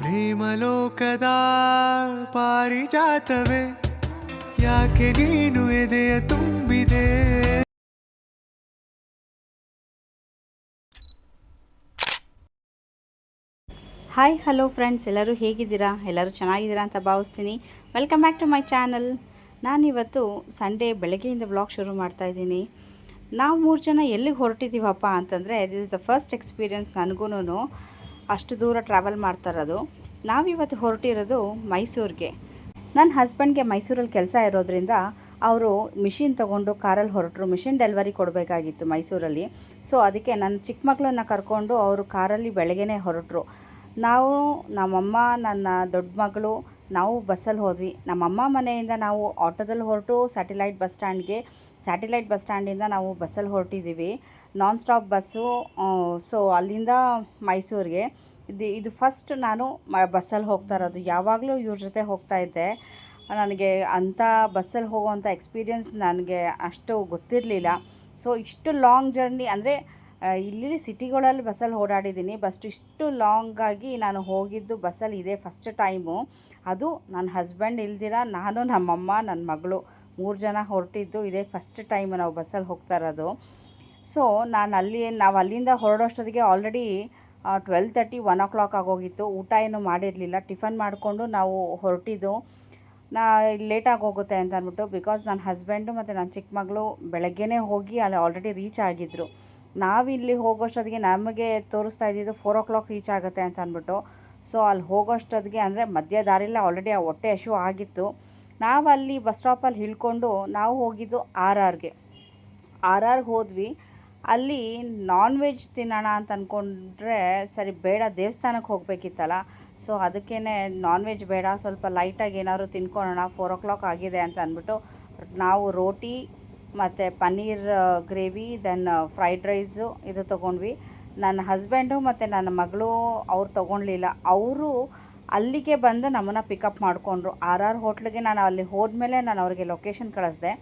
ಪ್ರೇಮಲೋಕದ ಪಾರಿಜಾತವೇ, ಯಾಕೆ ನೀನು ಎದೆಯ ತುಂಬಿದೆ? ಹಾಯ್ ಹಲೋ ಫ್ರೆಂಡ್ಸ್ ಎಲ್ಲರೂ ಹೇಗಿದ್ದೀರಾ? ಎಲ್ಲರೂ ಚೆನ್ನಾಗಿದ್ದೀರಾ ಅಂತ ಭಾವಿಸ್ತೀನಿ. Welcome back to my channel ನಾನಿವತ್ತು ಸಂಡೇ ಬೆಳಗ್ಗೆಯಿಂದ ಬ್ಲಾಗ್ ಶುರು ಮಾಡ್ತಾ ಇದ್ದೀನಿ. ನಾವು ಮೂರು ಜನ ಎಲ್ಲಿಗೆ ಹೊರಟಿದ್ದೀವಪ್ಪ ಅಂತಂದರೆ this is the first experience ನನಗೂ ಅಷ್ಟು ದೂರ ಟ್ರಾವೆಲ್ ಮಾಡ್ತಾ ಇರೋದು ನಾವಿವತ್ತು ಹೊರಟಿರೋದು ಮೈಸೂರಿಗೆ. ನನ್ನ ಹಸ್ಬೆಂಡ್ಗೆ ಮೈಸೂರಲ್ಲಿ ಕೆಲಸ ಇರೋದ್ರಿಂದ ಅವರು ಮಿಷಿನ್ ತೊಗೊಂಡು ಕಾರಲ್ಲಿ ಹೊರಟರು. ಮಿಷಿನ್ ಡೆಲಿವರಿ ಕೊಡಬೇಕಾಗಿತ್ತು ಮೈಸೂರಲ್ಲಿ. ಸೊ ಅದಕ್ಕೆ ನನ್ನ ಚಿಕ್ಕ ಕರ್ಕೊಂಡು ಅವರು ಕಾರಲ್ಲಿ ಬೆಳಗ್ಗೆನೇ ಹೊರಟರು. ನಾವು, ನಮ್ಮಮ್ಮ, ನನ್ನ ದೊಡ್ಡ ಮಗಳು, ನಾವು ಬಸ್ಸಲ್ಲಿ ಹೋದ್ವಿ. ನಮ್ಮಮ್ಮ ಮನೆಯಿಂದ ನಾವು ಆಟೋದಲ್ಲಿ ಹೊರಟು ಸ್ಯಾಟಿಲೈಟ್ ಬಸ್ ಸ್ಟ್ಯಾಂಡ್ಗೆ ಸ್ಯಾಟಿಲೈಟ್ ಬಸ್ ಸ್ಟ್ಯಾಂಡಿಂದ ನಾವು ಬಸ್ಸಲ್ಲಿ ಹೊರಟಿದ್ದೀವಿ. ನಾನ್ ಸ್ಟಾಪ್ ಬಸ್ಸು ಸೊ ಅಲ್ಲಿಂದ ಮೈಸೂರಿಗೆ. ಇದು ಇದು ಫಸ್ಟ್ ನಾನು ಮ, ಬಸ್ಸಲ್ಲಿ ಹೋಗ್ತಾ ಇರೋದು. ಯಾವಾಗಲೂ ಇವ್ರ ಜೊತೆ ಹೋಗ್ತಾ ಇದ್ದೆ. ನನಗೆ ಅಂಥ ಬಸ್ಸಲ್ಲಿ ಹೋಗುವಂಥ ಎಕ್ಸ್ಪೀರಿಯನ್ಸ್ ನನಗೆ ಅಷ್ಟು ಗೊತ್ತಿರಲಿಲ್ಲ. ಸೊ ಇಷ್ಟು ಲಾಂಗ್ ಜರ್ನಿ ಅಂದರೆ ಇಲ್ಲಿ ಸಿಟಿಗಳಲ್ಲಿ ಬಸ್ಸಲ್ಲಿ ಓಡಾಡಿದ್ದೀನಿ. ಬಸ್ಟ್ ಇಷ್ಟು ಲಾಂಗಾಗಿ ನಾನು ಹೋಗಿದ್ದು ಬಸ್ಸಲ್ಲಿ ಇದೇ ಫಸ್ಟ್ ಟೈಮು ಅದು ನನ್ನ ಹಸ್ಬೆಂಡ್ ಇಲ್ದಿರ ನಾನು ನಮ್ಮಮ್ಮ, ನನ್ನ ಮಗಳು ಮೂರು ಜನ ಹೊರಟಿದ್ದು ಇದೇ ಫಸ್ಟ್ ಟೈಮ್ ನಾವು ಬಸ್ಸಲ್ಲಿ ಹೋಗ್ತಾ ಇರೋದು. ಸೊ ನಾನು ಅಲ್ಲಿ, ನಾವು ಅಲ್ಲಿಂದ ಹೊರಡೋಷ್ಟೊತ್ತಿಗೆ already twelve thirty one o'clock ಆಗೋಗಿತ್ತು. ಊಟ ಏನು ಮಾಡಿರಲಿಲ್ಲ. ಟಿಫನ್ ಮಾಡಿಕೊಂಡು ನಾವು ಹೊರಟಿದ್ದು. ನಾ ಲೇಟಾಗಿ ಹೋಗುತ್ತೆ ಅಂತ ಅಂದ್ಬಿಟ್ಟು ಬಿಕಾಸ್ ನನ್ನ ಹಸ್ಬೆಂಡು ಮತ್ತು ನನ್ನ ಚಿಕ್ಕ ಮಗಳು ಬೆಳಗ್ಗೆನೇ ಹೋಗಿ ಅಲ್ಲಿ ಆಲ್ರೆಡಿ ರೀಚ್ ಆಗಿದ್ದರು ನಾವಿಲ್ಲಿ ಹೋಗೋಷ್ಟೊತ್ತಿಗೆ ನಮಗೆ ತೋರಿಸ್ತಾ ಇದ್ದಿದ್ದು ಫೋರ್ ಓ ಕ್ಲಾಕ್ ರೀಚ್ ಆಗುತ್ತೆ ಅಂತ ಅಂದ್ಬಿಟ್ಟು. ಸೊ ಅಲ್ಲಿ ಹೋಗೋಷ್ಟೊತ್ತಿಗೆ ಅಂದರೆ ಮಧ್ಯ ದಾರಿಲ್ಲ ಆಲ್ರೆಡಿ ಆ ಹೊಟ್ಟೆ ಹಶು ಆಗಿತ್ತು. ನಾವು ಅಲ್ಲಿ ಬಸ್ ಸ್ಟಾಪಲ್ಲಿ ಹಿಳ್ಕೊಂಡು ನಾವು ಹೋಗಿದ್ದು ಆರ್ ಆರ್ಗೆ. ಆರ್ ಆರ್ಗೆ ಹೋದ್ವಿ. ಅಲ್ಲಿ ನಾನ್ ವೆಜ್ ತಿನ್ನೋಣ ಅಂತ ಅಂದ್ಕೊಂಡ್ರೆ ಸರಿ ಬೇಡ, ದೇವಸ್ಥಾನಕ್ಕೆ ಹೋಗಬೇಕಿತ್ತಲ್ಲ. ಸೊ ಅದಕ್ಕೇ ನಾನ್ ವೆಜ್ ಬೇಡ, ಸ್ವಲ್ಪ ಲೈಟಾಗಿ ಏನಾದ್ರು ತಿನ್ಕೊಳ್ಳೋಣ ಫೋರ್ ಓ ಕ್ಲಾಕ್ ಆಗಿದೆ ಅಂತ ಅಂದ್ಬಿಟ್ಟು ನಾವು ರೋಟಿ ಮತ್ತು paneer gravy then fried rice ಇದು ತೊಗೊಂಡ್ವಿ. ನನ್ನ ಹಸ್ಬೆಂಡು ಮತ್ತು ನನ್ನ ಮಗಳು ಅವ್ರು ತೊಗೊಳ್ಲಿಲ್ಲ ಅವರು ಅಲ್ಲಿಗೆ ಬಂದು ನಮ್ಮನ್ನು ಪಿಕಪ್ ಮಾಡಿಕೊಂಡ್ರು. ಆರ್ ಆರ್ ಹೋಟ್ಲಿಗೆ ನಾನು ಅಲ್ಲಿ ಹೋದ್ಮೇಲೆ ನಾನು ಅವ್ರಿಗೆ ಲೊಕೇಶನ್ ಕಳಿಸ್ದೆ.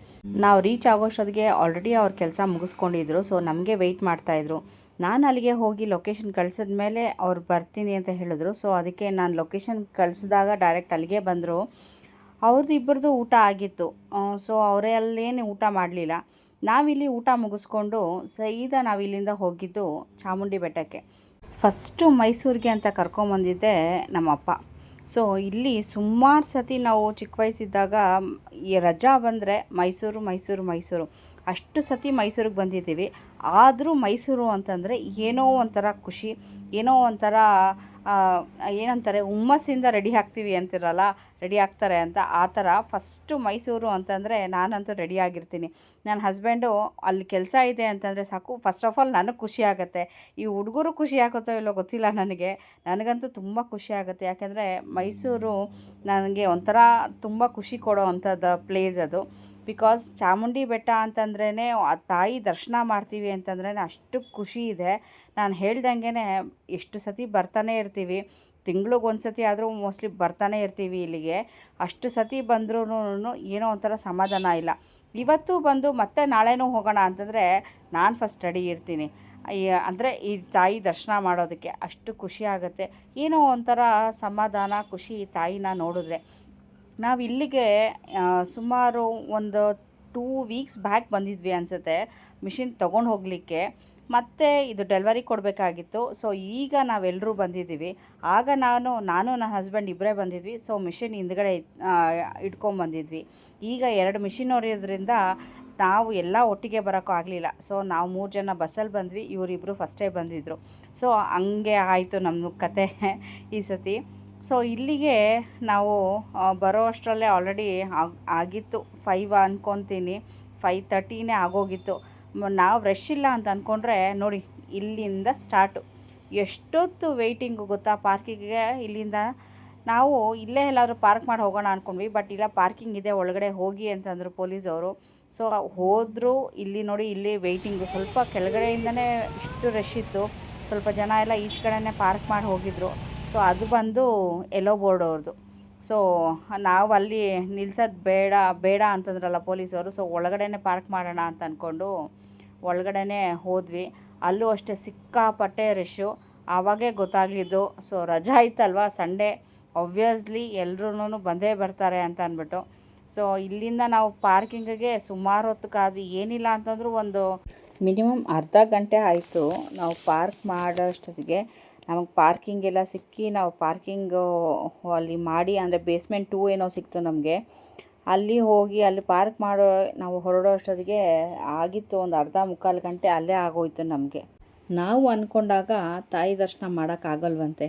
ನಾವು ರೀಚ್ ಆಗೋಷ್ಟೊತ್ತಿಗೆ ಆಲ್ರೆಡಿ ಅವ್ರ ಕೆಲಸ ಮುಗಿಸ್ಕೊಂಡಿದ್ರು ಸೊ ನಮಗೆ ವೆಯ್ಟ್ ಮಾಡ್ತಾಯಿದ್ರು ನಾನು ಅಲ್ಲಿಗೆ ಹೋಗಿ ಲೊಕೇಶನ್ ಕಳಿಸಿದ್ಮೇಲೆ ಅವ್ರು ಬರ್ತೀನಿ ಅಂತ ಹೇಳಿದ್ರು ಸೊ ಅದಕ್ಕೆ ನಾನು ಲೊಕೇಶನ್ ಕಳಿಸಿದಾಗ ಡೈರೆಕ್ಟ್ ಅಲ್ಲಿಗೆ ಬಂದರು. ಅವ್ರದ್ದು ಇಬ್ಬರದು ಊಟ ಆಗಿತ್ತು ಸೊ ಅವರೇ ಅಲ್ಲೇನು ಊಟ ಮಾಡಲಿಲ್ಲ. ನಾವಿಲ್ಲಿ ಊಟ ಮುಗಿಸ್ಕೊಂಡು ಸೀದಾ ನಾವು ಇಲ್ಲಿಂದ ಹೋಗಿದ್ದು ಚಾಮುಂಡಿ ಬೆಟ್ಟಕ್ಕೆ. ಫಸ್ಟು ಮೈಸೂರಿಗೆ ಅಂತ ಕರ್ಕೊಂಬಂದಿದ್ದೆ ನಮ್ಮಪ್ಪ. ಸೊ ಇಲ್ಲಿ ಸುಮಾರು ಸತಿ ನಾವು ಚಿಕ್ಕ ವಯಸ್ಸಿದ್ದಾಗ ಈ ರಜಾ ಬಂದರೆ ಮೈಸೂರು ಮೈಸೂರು ಮೈಸೂರು. ಅಷ್ಟು ಸತಿ ಮೈಸೂರಿಗೆ ಬಂದಿದ್ದೀವಿ. ಆದರೂ ಮೈಸೂರು ಅಂತಂದರೆ ಏನೋ ಒಂಥರ ಖುಷಿ, ಏನೋ ಒಂಥರ ಏನಂತಾರೆ, ಹುಮ್ಮಸ್ಸಿಂದ ರೆಡಿ ಆಗ್ತೀವಿ ಅಂತಿರಲ್ಲ ರೆಡಿ ಆಗ್ತಾರೆ ಅಂತ ಆ ಥರ ಫಸ್ಟು ಮೈಸೂರು ಅಂತಂದರೆ ನಾನಂತೂ ರೆಡಿ ಆಗಿರ್ತೀನಿ. ನನ್ನ ಹಸ್ಬೆಂಡು ಅಲ್ಲಿ ಕೆಲಸ ಇದೆ ಅಂತಂದರೆ ಸಾಕು. ಫಸ್ಟ್ ಆಫ್ ಆಲ್ ನನಗೆ ಖುಷಿ ಆಗುತ್ತೆ. ಈ ಹುಡುಗರು ಖುಷಿ ಆಗುತ್ತೋ ಇಲ್ಲೋ ಗೊತ್ತಿಲ್ಲ ನನಗೆ. ನನಗಂತೂ ತುಂಬ ಖುಷಿ ಆಗುತ್ತೆ. ಯಾಕೆಂದರೆ ಮೈಸೂರು ನನಗೆ ಒಂಥರ ತುಂಬ ಖುಷಿ ಕೊಡೋ ಅಂಥದ್ದು ಪ್ಲೇಸ್ ಅದು. ಬಿಕಾಸ್ ಚಾಮುಂಡಿ ಬೆಟ್ಟ ಅಂತಂದ್ರೇ ಆ ತಾಯಿ ದರ್ಶನ ಮಾಡ್ತೀವಿ ಅಂತಂದ್ರೇ ಅಷ್ಟು ಖುಷಿ ಇದೆ. ನಾನು ಹೇಳ್ದಂಗೆ ಎಷ್ಟು ಸತಿ ಬರ್ತಾನೆ ಇರ್ತೀವಿ. ತಿಂಗ್ಳಿಗೆ ಒಂದು ಸತಿ ಆದರೂ ಮೋಸ್ಟ್ಲಿ ಬರ್ತಾನೆ ಇರ್ತೀವಿ ಇಲ್ಲಿಗೆ. ಅಷ್ಟು ಸತಿ ಬಂದ್ರೂ ಏನೋ ಒಂಥರ ಸಮಾಧಾನ ಇಲ್ಲ. ಇವತ್ತು ಬಂದು ಮತ್ತೆ ನಾಳೆನೂ ಹೋಗೋಣ ಅಂತಂದರೆ ನಾನು ಫಸ್ಟ್ ರೆಡಿ ಇರ್ತೀನಿ. ಅಂದರೆ ಈ ತಾಯಿ ದರ್ಶನ ಮಾಡೋದಕ್ಕೆ ಅಷ್ಟು ಖುಷಿ ಆಗುತ್ತೆ. ಏನೋ ಒಂಥರ ಸಮಾಧಾನ, ಖುಷಿ ತಾಯಿನ ನೋಡಿದ್ರೆ. ನಾವು ಇಲ್ಲಿಗೆ ಸುಮಾರು ಒಂದು ಟೂ ವೀಕ್ಸ್ ಬ್ಯಾಕ್ ಬಂದಿದ್ವಿ ಅನಿಸುತ್ತೆ. ಮಿಷಿನ್ ತೊಗೊಂಡು ಹೋಗಲಿಕ್ಕೆ. ಮತ್ತೆ ಇದು ಡೆಲಿವರಿ ಕೊಡಬೇಕಾಗಿತ್ತು. ಸೊ ಈಗ ನಾವೆಲ್ಲರೂ ಬಂದಿದ್ದೀವಿ. ಆಗ ನಾನು ನಾನು, ನನ್ನ ಹಸ್ಬೆಂಡ್ ಇಬ್ಬರೇ ಬಂದಿದ್ವಿ. ಸೊ ಮಿಷಿನ್ ಹಿಂದ್ಗಡೆ ಇಟ್ಕೊಂಬಂದಿದ್ವಿ ಈಗ ಎರಡು ಮಿಷಿನ್ ಹೊರೆಯೋದ್ರಿಂದ ನಾವು ಎಲ್ಲ ಒಟ್ಟಿಗೆ ಬರೋಕ್ಕೂ ಆಗಲಿಲ್ಲ. ಸೊ ನಾವು ಮೂರು ಜನ ಬಸ್ಸಲ್ಲಿ ಬಂದ್ವಿ. ಇವರಿಬ್ಬರು ಫಸ್ಟೇ ಬಂದಿದ್ದರು ಸೊ ಹಂಗೆ ಆಯಿತು ನಮ್ಮ ಕತೆ ಈ ಸತಿ. ಸೊ ಇಲ್ಲಿಗೆ ನಾವು ಬರೋ ಅಷ್ಟರಲ್ಲೇ ಆಲ್ರೆಡಿ ಆಗಿತ್ತು. ಫೈವ್ ಅಂದ್ಕೊತೀನಿ ಫೈವ್ ತರ್ಟಿನೇ ಆಗೋಗಿತ್ತು. ನಾವು ರಶ್ ಇಲ್ಲ ಅಂತ ಅಂದ್ಕೊಂಡ್ರೆ ನೋಡಿ, ಇಲ್ಲಿಂದ ಸ್ಟಾರ್ಟು ಎಷ್ಟೊತ್ತು ವೆಯ್ಟಿಂಗು ಗೊತ್ತಾ? ಪಾರ್ಕಿಂಗ್ಗೆ ಇಲ್ಲಿಂದ ನಾವು ಇಲ್ಲೇ ಎಲ್ಲಾದರೂ ಪಾರ್ಕ್ ಮಾಡಿ ಹೋಗೋಣ ಅಂದ್ಕೊಂಡ್ವಿ ಬಟ್ ಇಲ್ಲ ಪಾರ್ಕಿಂಗ್ ಇದೆ, ಒಳಗಡೆ ಹೋಗಿ ಅಂತಂದರು ಪೊಲೀಸವರು ಸೊ ಹೋದರೂ, ಇಲ್ಲಿ ನೋಡಿ, ಇಲ್ಲಿ ವೆಯ್ಟಿಂಗು ಸ್ವಲ್ಪ ಕೆಳಗಡೆಯಿಂದನೇ ಇಷ್ಟು ರಶ್ ಇತ್ತು. ಸ್ವಲ್ಪ ಜನ ಎಲ್ಲ ಈಚೆ ಕಡೆನೇ ಪಾರ್ಕ್ ಮಾಡಿ ಹೋಗಿದ್ರು. ಸೊ ಅದು ಬಂದು ಎಲ್ಲೋ ಬೋರ್ಡ್ ಅವ್ರದ್ದು. ಸೊ ನಾವು ಅಲ್ಲಿ ನಿಲ್ಸೋದು ಬೇಡ ಬೇಡ ಅಂತಂದ್ರಲ್ಲ ಪೊಲೀಸವರು, ಸೊ ಒಳಗಡೆನೇ ಪಾರ್ಕ್ ಮಾಡೋಣ ಅಂತ ಅಂದ್ಕೊಂಡು ಒಳಗಡೆನೇ ಹೋದ್ವಿ. ಅಲ್ಲೂ ಅಷ್ಟೇ ಸಿಕ್ಕಾಪಟ್ಟೆ ರಶ್ಶು ಆವಾಗೇ ಗೊತ್ತಾಗಲಿದ್ದು, ಸೊ ರಜಾ ಇತ್ತಲ್ವ ಸಂಡೇ ಒಬ್ವಿಯಸ್ಲಿ ಎಲ್ಲರೂ ಬಂದೇ ಬರ್ತಾರೆ ಅಂತ ಅಂದ್ಬಿಟ್ಟು ಸೊ ಇಲ್ಲಿಂದ ನಾವು ಪಾರ್ಕಿಂಗಿಗೆ ಸುಮಾರು ಹೊತ್ತು ಕಾದು ಏನಿಲ್ಲ ಅಂತಂದರೂ ಒಂದು ಮಿನಿಮಮ್ ಅರ್ಧ ಗಂಟೆ ಆಯಿತು ನಾವು ಪಾರ್ಕ್ ಮಾಡೋಷ್ಟೊತ್ತಿಗೆ ನಮಗೆ ಪಾರ್ಕಿಂಗ್ ಎಲ್ಲ ಸಿಕ್ಕಿ ನಾವು ಪಾರ್ಕಿಂಗು ಅಲ್ಲಿ ಮಾಡಿ ಅಂದರೆ ಬೇಸ್ಮೆಂಟ್ ಟೂ ಏನೋ ಸಿಕ್ತು ನಮಗೆ. ಅಲ್ಲಿ ಹೋಗಿ ಅಲ್ಲಿ ಪಾರ್ಕ್ ಮಾಡೋ, ನಾವು ಹೊರಡೋ ಅಷ್ಟೊತ್ತಿಗೆ ಆಗಿತ್ತು ಒಂದು ಅರ್ಧ ಮುಕ್ಕಾಲು ಗಂಟೆ ಅಲ್ಲೇ ಆಗೋಯ್ತು ನಮಗೆ. ನಾವು ಅಂದ್ಕೊಂಡಾಗ ತಾಯಿ ದರ್ಶನ ಮಾಡೋಕ್ಕಾಗಲ್ವಂತೆ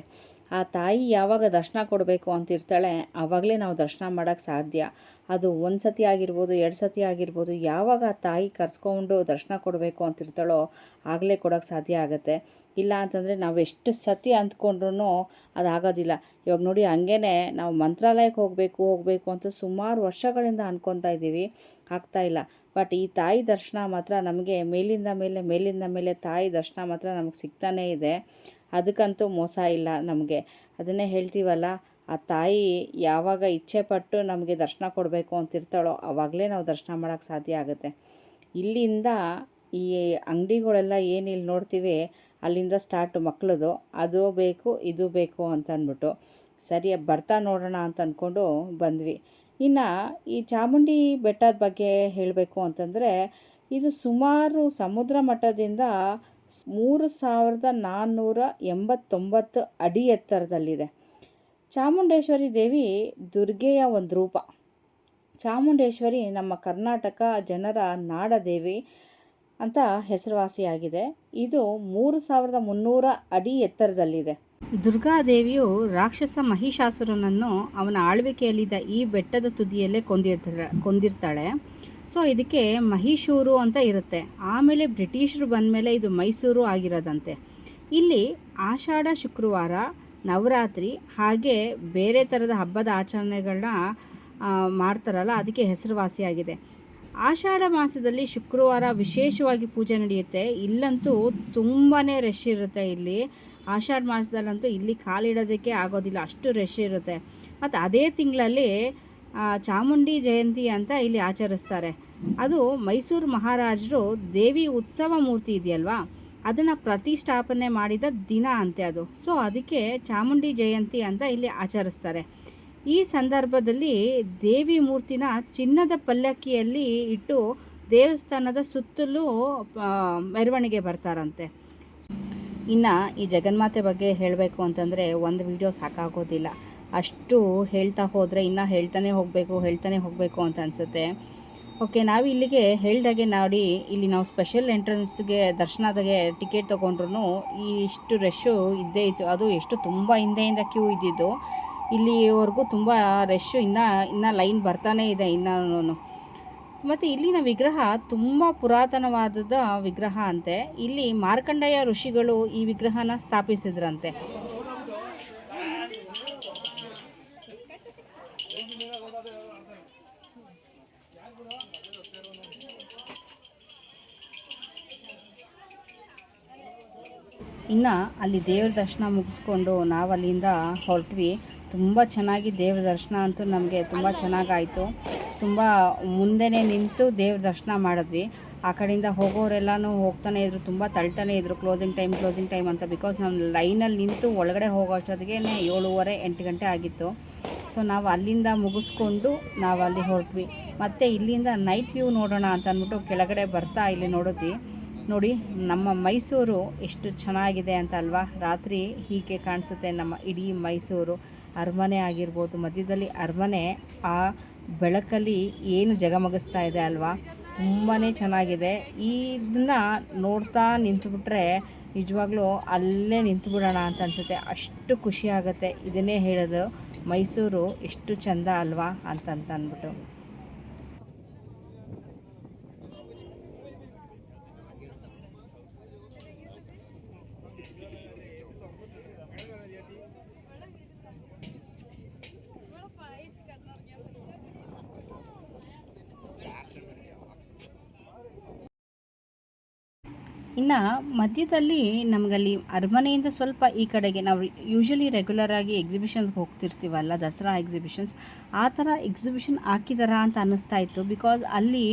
ಆ ತಾಯಿ ಯಾವಾಗ ದರ್ಶನ ಕೊಡಬೇಕು ಅಂತ ಇರ್ತಾಳೆ ಆವಾಗಲೇ ನಾವು ದರ್ಶನ ಮಾಡೋಕ್ಕೆ ಸಾಧ್ಯ. ಅದು ಒಂದು ಸತಿ ಆಗಿರ್ಬೋದು, ಎರಡು ಸತಿ ಆಗಿರ್ಬೋದು, ಯಾವಾಗ ಆ ತಾಯಿ ಕರ್ಸ್ಕೊಂಡು ದರ್ಶನ ಕೊಡಬೇಕು ಅಂತ ಇರ್ತಾಳೋ ಆಗಲೇ ಕೊಡೋಕ್ಕೆ ಸಾಧ್ಯ ಆಗುತ್ತೆ. ಇಲ್ಲ ಅಂತಂದರೆ ನಾವು ಎಷ್ಟು ಸತಿ ಅಂದ್ಕೊಂಡ್ರೂ ಅದಾಗೋದಿಲ್ಲ. ಇವಾಗ ನೋಡಿ ಹಂಗೇ ನಾವು ಮಂತ್ರಾಲಯಕ್ಕೆ ಹೋಗಬೇಕು ಹೋಗಬೇಕು ಅಂತ ಸುಮಾರು ವರ್ಷಗಳಿಂದ ಅಂದ್ಕೊತಾ ಇದ್ದೀವಿ. ಇಲ್ಲ. ಬಟ್ ಈ ತಾಯಿ ದರ್ಶನ ಮಾತ್ರ ನಮಗೆ ಮೇಲಿಂದ ಮೇಲೆ ಮೇಲಿಂದ ಮೇಲೆ ತಾಯಿ ದರ್ಶನ ಮಾತ್ರ ನಮಗೆ ಸಿಗ್ತಾನೇ ಇದೆ. ಅದಕ್ಕಂತೂ ಮೋಸ ಇಲ್ಲ ನಮಗೆ. ಅದನ್ನೇ ಹೇಳ್ತೀವಲ್ಲ, ಆ ತಾಯಿ ಯಾವಾಗ ಇಚ್ಛೆ ಪಟ್ಟು ನಮಗೆ ದರ್ಶನ ಕೊಡಬೇಕು ಅಂತಿರ್ತಾಳೋ ಆವಾಗಲೇ ನಾವು ದರ್ಶನ ಮಾಡೋಕ್ಕೆ ಸಾಧ್ಯ ಆಗುತ್ತೆ. ಇಲ್ಲಿಂದ ಈ ಅಂಗಡಿಗಳೆಲ್ಲ ಏನು ಇಲ್ಲಿ ನೋಡ್ತೀವಿ, ಅಲ್ಲಿಂದ ಸ್ಟಾರ್ಟ್ ಮಕ್ಕಳದು ಅದು ಬೇಕು, ಇದು ಬೇಕು ಅಂತ ಸರಿ ಬರ್ತಾ ನೋಡೋಣ ಅಂತ ಅಂದ್ಕೊಂಡು ಬಂದ್ವಿ. ಇನ್ನು ಈ ಚಾಮುಂಡಿ ಬೆಟ್ಟದ ಬಗ್ಗೆ ಹೇಳಬೇಕು ಅಂತಂದರೆ, ಇದು ಸುಮಾರು ಸಮುದ್ರ ಮಟ್ಟದಿಂದ ಮೂರು ಸಾವಿರದ ನಾನ್ನೂರ ಎಂಬತ್ತೊಂಬತ್ತು ಅಡಿ ಎತ್ತರದಲ್ಲಿದೆ. ಚಾಮುಂಡೇಶ್ವರಿ ದೇವಿ ದುರ್ಗೆಯ ಒಂದು ರೂಪ. ಚಾಮುಂಡೇಶ್ವರಿ ನಮ್ಮ ಕರ್ನಾಟಕ ಜನರ ನಾಡದೇವಿ ಅಂತ ಹೆಸರುವಾಸಿಯಾಗಿದೆ. ಇದು ಮೂರು ಸಾವಿರದ ಮುನ್ನೂರ ಅಡಿ ಎತ್ತರದಲ್ಲಿದೆ. ದುರ್ಗಾದೇವಿಯು ರಾಕ್ಷಸ ಮಹಿಷಾಸುರನನ್ನು ಅವನ ಆಳ್ವಿಕೆಯಲ್ಲಿದ್ದ ಈ ಬೆಟ್ಟದ ತುದಿಯಲ್ಲೇ ಕೊಂದಿರ್ತಾರೆ ಕೊಂದಿರ್ತಾಳೆ. ಸೊ ಇದಕ್ಕೆ ಮಹಿಷೂರು ಅಂತ ಇರುತ್ತೆ. ಆಮೇಲೆ ಬ್ರಿಟಿಷರು ಬಂದಮೇಲೆ ಇದು ಮೈಸೂರು ಆಗಿರೋದಂತೆ. ಇಲ್ಲಿ ಆಷಾಢ, ಶುಕ್ರವಾರ, ನವರಾತ್ರಿ ಹಾಗೆ ಬೇರೆ ಥರದ ಹಬ್ಬದ ಆಚರಣೆಗಳನ್ನ ಮಾಡ್ತಾರಲ್ಲ, ಅದಕ್ಕೆ ಹೆಸರುವಾಸಿಯಾಗಿದೆ ಆಷಾಢ ಮಾಸದಲ್ಲಿ ಶುಕ್ರವಾರ ವಿಶೇಷವಾಗಿ ಪೂಜೆ ನಡೆಯುತ್ತೆ. ಇಲ್ಲಂತೂ ತುಂಬಾ ರಶ್ ಇರುತ್ತೆ ಇಲ್ಲಿ. ಆಷಾಢ ಮಾಸದಲ್ಲಂತೂ ಇಲ್ಲಿ ಕಾಲಿಡೋದಕ್ಕೆ ಆಗೋದಿಲ್ಲ. ಅಷ್ಟು ರಶ್ ಇರುತ್ತೆ. ಮತ್ತು ಅದೇ ತಿಂಗಳಲ್ಲಿ ಚಾಮುಂಡಿ ಜಯಂತಿ ಅಂತ ಇಲ್ಲಿ ಆಚರಿಸ್ತಾರೆ. ಅದು ಮೈಸೂರು ಮಹಾರಾಜರು ದೇವಿ ಉತ್ಸವ ಮೂರ್ತಿ ಇದೆಯಲ್ವಾ? ಅದನ್ನು ಪ್ರತಿಷ್ಠಾಪನೆ ಮಾಡಿದ ದಿನ ಅಂತೆ ಅದು. ಸೊ ಅದಕ್ಕೆ ಚಾಮುಂಡಿ ಜಯಂತಿ ಅಂತ ಇಲ್ಲಿ ಆಚರಿಸ್ತಾರೆ. ಈ ಸಂದರ್ಭದಲ್ಲಿ ದೇವಿ ಮೂರ್ತಿನ ಚಿನ್ನದ ಪಲ್ಲಕ್ಕಿಯಲ್ಲಿ ಇಟ್ಟು ದೇವಸ್ಥಾನದ ಸುತ್ತಲೂ ಮೆರವಣಿಗೆ ಬರ್ತಾರಂತೆ. ಇನ್ನು ಈ ಜಗನ್ಮಾತೆ ಬಗ್ಗೆ ಹೇಳಬೇಕು ಅಂತಂದರೆ ಒಂದು ವಿಡಿಯೋ ಸಾಕಾಗೋದಿಲ್ಲ. ಅಷ್ಟು ಹೇಳ್ತಾ ಹೋದರೆ ಇನ್ನೂ ಹೇಳ್ತಾನೆ ಹೋಗಬೇಕು ಹೇಳ್ತಾನೆ ಹೋಗಬೇಕು ಅಂತ ಅನಿಸುತ್ತೆ. ಓಕೆ ನಾವು ಇಲ್ಲಿಗೆ ಹೇಳ್ದಾಗೆ ನೋಡಿ ಇಲ್ಲಿ ನಾವು ಸ್ಪೆಷಲ್ ಎಂಟ್ರೆನ್ಸ್ಗೆ ದರ್ಶನದಾಗೆ ಟಿಕೆಟ್ ತೊಗೊಂಡ್ರು ಇಷ್ಟು ರಶ್ಶು ಇದ್ದೇ ಇತ್ತು. ಅದು ಎಷ್ಟು ತುಂಬ ಹಿಂದೆಯಿಂದ ಕ್ಯೂ ಇದ್ದಿದ್ದು. ಇಲ್ಲಿವರೆಗೂ ತುಂಬ ರಶ್ಶು ಇನ್ನೂ ಇನ್ನೂ ಲೈನ್ ಬರ್ತಾನೇ ಇದೆ ಇನ್ನೂ ಮತ್ತು ಇಲ್ಲಿನ ವಿಗ್ರಹ ತುಂಬ ಪುರಾತನವಾದ ವಿಗ್ರಹ ಅಂತೆ. ಇಲ್ಲಿ ಮಾರ್ಕಂಡೇಯ ಋಷಿಗಳು ಈ ವಿಗ್ರಹನ ಸ್ಥಾಪಿಸಿದ್ರಂತೆ. ಇನ್ನು ಅಲ್ಲಿ ದೇವ್ರ ದರ್ಶನ ಮುಗಿಸ್ಕೊಂಡು ನಾವು ಅಲ್ಲಿಂದ ಹೊರಟ್ವಿ. ತುಂಬ ಚೆನ್ನಾಗಿ ದೇವ್ರ ದರ್ಶನ ಅಂತೂ ನಮಗೆ ತುಂಬ ಚೆನ್ನಾಗಾಯಿತು. ತುಂಬ ಮುಂದೆನೇ ನಿಂತು ದೇವ್ರ ದರ್ಶನ ಮಾಡಿದ್ವಿ. ಆ ಕಡೆಯಿಂದ ಹೋಗೋರೆಲ್ಲನೂ ಹೋಗ್ತಾನೆ ಇದ್ರು, ತುಂಬ ತಳ್ತಾನೆ ಇದ್ರು ಕ್ಲೋಸಿಂಗ್ ಟೈಮ್ ಕ್ಲೋಸಿಂಗ್ ಟೈಮ್ ಅಂತ ಬಿಕಾಸ್ ನಾವು ಲೈನಲ್ಲಿ ನಿಂತು ಒಳಗಡೆ ಹೋಗೋ ಅಷ್ಟೊತ್ತಿಗೆ ಏಳುವರೆ, ಎಂಟು ಗಂಟೆ ಆಗಿತ್ತು. ಸೊ ನಾವು ಅಲ್ಲಿಂದ ಮುಗಿಸ್ಕೊಂಡು ನಾವು ಅಲ್ಲಿ ಹೊರಟ್ವಿ. ಮತ್ತು ಇಲ್ಲಿಂದ ನೈಟ್ ವ್ಯೂ ನೋಡೋಣ ಅಂತ ಅಂದ್ಬಿಟ್ಟು ಕೆಳಗಡೆ ಬರ್ತಾ ಇಲ್ಲಿ ನೋಡಿದ್ವಿ ನೋಡಿ, ನಮ್ಮ ಮೈಸೂರು ಎಷ್ಟು ಚೆನ್ನಾಗಿದೆ ಅಂತ ಅಲ್ವಾ? ರಾತ್ರಿ ಹೀಗೆ ಕಾಣಿಸುತ್ತೆ ನಮ್ಮ ಇಡೀ ಮೈಸೂರು. ಅರಮನೆ ಆಗಿರ್ಬೋದು, ಮಧ್ಯದಲ್ಲಿ ಅರಮನೆ, ಆ ಬೆಳಕಲ್ಲಿ ಏನು ಜಗಮಗಿಸ್ತಾ ಇದೆ ಅಲ್ವಾ? ತುಂಬಾ ಚೆನ್ನಾಗಿದೆ. ಇದನ್ನ ನೋಡ್ತಾ ನಿಂತುಬಿಟ್ರೆ ನಿಜವಾಗ್ಲೂ ಅಲ್ಲೇ ನಿಂತುಬಿಡೋಣ ಅಂತ ಅನಿಸುತ್ತೆ. ಅಷ್ಟು ಖುಷಿ ಆಗುತ್ತೆ ಇದನ್ನೇ ಹೇಳೋದು. ಮೈಸೂರು ಎಷ್ಟು ಚಂದ ಅಲ್ವಾ ಅಂತಂತ ಅಂದ್ಬಿಟ್ಟು ಇನ್ನು ಮಧ್ಯದಲ್ಲಿ ನಮಗಲ್ಲಿ ಅರಮನೆಯಿಂದ ಸ್ವಲ್ಪ ಈ ಕಡೆಗೆ ನಾವು ಯೂಶ್ವಲಿ ರೆಗ್ಯುಲರಾಗಿ ಎಕ್ಸಿಬಿಷನ್ಸ್ಗೆ ಹೋಗ್ತಿರ್ತೀವಲ್ಲ, ದಸರಾ ಎಕ್ಸಿಬಿಷನ್ಸ್ ಆ ಥರ ಎಕ್ಸಿಬಿಷನ್ ಹಾಕಿದಾರ ಅಂತ ಅನ್ನಿಸ್ತಾ ಇತ್ತು. ಬಿಕಾಸ್ ಅಲ್ಲಿ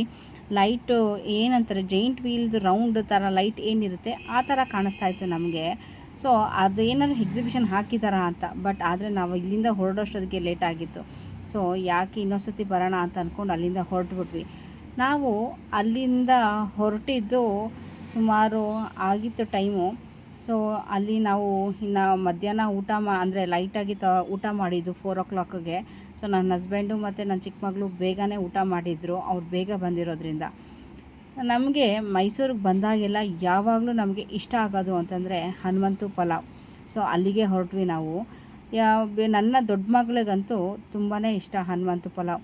ಲೈಟು ಏನಂತಾರೆ ಜೈಂಟ್ ವೀಲ್ದು ರೌಂಡ್ ಥರ ಲೈಟ್ ಏನಿರುತ್ತೆ, ಆ ಥರ ಕಾಣಿಸ್ತಾ ಇತ್ತು ನಮಗೆ. ಸೊ ಅದು ಏನಾದ್ರು ಎಕ್ಸಿಬಿಷನ್ ಹಾಕಿದಾರ ಅಂತ. ಬಟ್ ಆದರೆ ನಾವು ಇಲ್ಲಿಂದ ಹೊರಡೋಷ್ಟೊತ್ತಿಗೆ ಲೇಟ್ ಆಗಿತ್ತು. ಸೊ ಯಾಕೆ ಇನ್ನೊಂದ್ಸತಿ ಬರೋಣ ಅಂತ ಅಂದ್ಕೊಂಡು ಅಲ್ಲಿಂದ ಹೊರಟ್ಬಿಟ್ವಿ. ನಾವು ಅಲ್ಲಿಂದ ಹೊರಟಿದ್ದು ಸುಮಾರು ಆಗಿತ್ತು ಟೈಮು. ಸೊ, ಅಲ್ಲಿ ನಾವು ಇನ್ನು ಮಧ್ಯಾಹ್ನ ಊಟ ಮಾ, ಅಂದರೆ ಲೈಟಾಗಿ ತ, ಊಟ ಮಾಡಿದ್ದು ಫೋರ್ ಓ ಕ್ಲಾಕ್ಗೆ. ಸೊ, ನನ್ನ ಹಸ್ಬೆಂಡು ಮತ್ತು ನನ್ನ ಚಿಕ್ಕ ಮಗಳು ಬೇಗನೆ ಊಟ ಮಾಡಿದ್ರು, ಅವ್ರು ಬೇಗ ಬಂದಿರೋದ್ರಿಂದ. ನಮಗೆ ಮೈಸೂರಿಗೆ ಬಂದಾಗೆಲ್ಲ ಯಾವಾಗಲೂ ನಮಗೆ ಇಷ್ಟ ಆಗೋದು ಅಂತಂದರೆ ಹನುಮಂತು ಪಲಾವ್. ಸೊ, ಅಲ್ಲಿಗೆ ಹೊರಟ್ವಿ ನಾವು. ನನ್ನ ದೊಡ್ಡ ಮಗಳಿಗಂತೂ ತುಂಬಾ ಇಷ್ಟ ಹನುಮಂತು ಪಲಾವ್.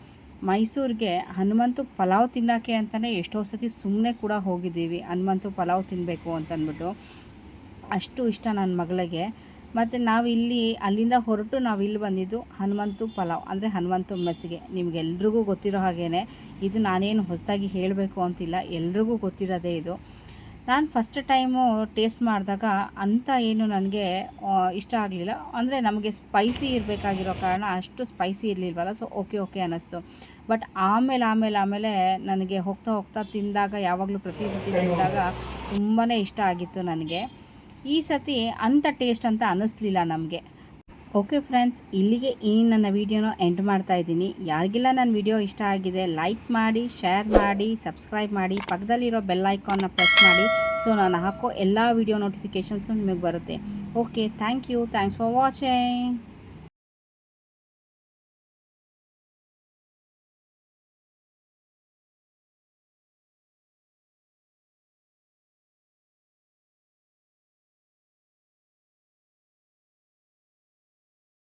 ಮೈಸೂರಿಗೆ ಹನುಮಂತು ಪಲಾವ್ ತಿನ್ನೋಕ್ಕೆ ಅಂತಲೇ ಎಷ್ಟೋ ಸತಿ ಸುಮ್ಮನೆ ಕೂಡ ಹೋಗಿದ್ದೀವಿ. ಹನುಮಂತು ಪಲಾವ್ ತಿನ್ನಬೇಕು ಅಂತಂದ್ಬಿಟ್ಟು. ಅಷ್ಟು ಇಷ್ಟ ನನ್ನ ಮಗಳಿಗೆ. ಮತ್ತು ನಾವು ಇಲ್ಲಿ, ಅಲ್ಲಿಂದ ಹೊರಟು ನಾವು ಇಲ್ಲಿ ಬಂದಿದ್ದು ಹನುಮಂತು ಪಲಾವ್, ಅಂದರೆ ಹನುಮಂತು ಮೆಸ್ಸಿಗೆ ನಿಮಗೆಲ್ರಿಗೂ ಗೊತ್ತಿರೋ ಹಾಗೇ ಇದು ನಾನೇನು ಹೊಸದಾಗಿ ಹೇಳಬೇಕು ಅಂತಿಲ್ಲ. ಎಲ್ರಿಗೂ ಗೊತ್ತಿರೋದೇ ಇದು. ನಾನು ಫಸ್ಟ್ ಟೈಮು ಟೇಸ್ಟ್ ಮಾಡಿದಾಗ ಅಂಥ ಏನು ನನಗೆ ಇಷ್ಟ ಆಗಲಿಲ್ಲ. ಅಂದರೆ ನಮಗೆ ಸ್ಪೈಸಿ ಇರಬೇಕಾಗಿರೋ ಕಾರಣ ಅಷ್ಟು ಸ್ಪೈಸಿ ಇರಲಿಲ್ವಲ್ಲ ಸೊ ಓಕೆ ಓಕೆ ಅನ್ನಿಸ್ತು. ಬಟ್ ಆಮೇಲೆ ಆಮೇಲೆ ಆಮೇಲೆ ನನಗೆ ಹೋಗ್ತಾ ಹೋಗ್ತಾ ತಿಂದಾಗ, ಯಾವಾಗಲೂ ಪ್ರತಿ ಸತಿ ತಿಂದಾಗ ತುಂಬಾ ಇಷ್ಟ ಆಗಿತ್ತು ನನಗೆ. ಈ ಸತಿ ಅಂಥ ಟೇಸ್ಟ್ ಅಂತ ಅನ್ನಿಸ್ಲಿಲ್ಲ ನಮಗೆ. ಓಕೆ ಫ್ರೆಂಡ್ಸ್ ಇಲ್ಲಿಗೆ ಈ ನನ್ನ ವೀಡಿಯೋನ ಎಂಡ್ ಮಾಡ್ತಾ ಇದ್ದೀನಿ. ಯಾರಿಗೆಲ್ಲ ನನ್ನ ವಿಡಿಯೋ ಇಷ್ಟ ಆಗಿದೆ ಲೈಕ್ ಮಾಡಿ ಶೇರ್ ಮಾಡಿ ಸಬ್ಸ್ಕ್ರೈಬ್ ಮಾಡಿ, ಪಕ್ಕದಲ್ಲಿರೋ ಬೆಲ್ ಐಕಾನ್ನ ಪ್ರೆಸ್ ಮಾಡಿ. ಸೊ ನಾನು ಹಾಕೋ ಎಲ್ಲ ವೀಡಿಯೋ ನೋಟಿಫಿಕೇಷನ್ಸು ನಿಮಗೆ ಬರುತ್ತೆ. Okay thank you thanks for watching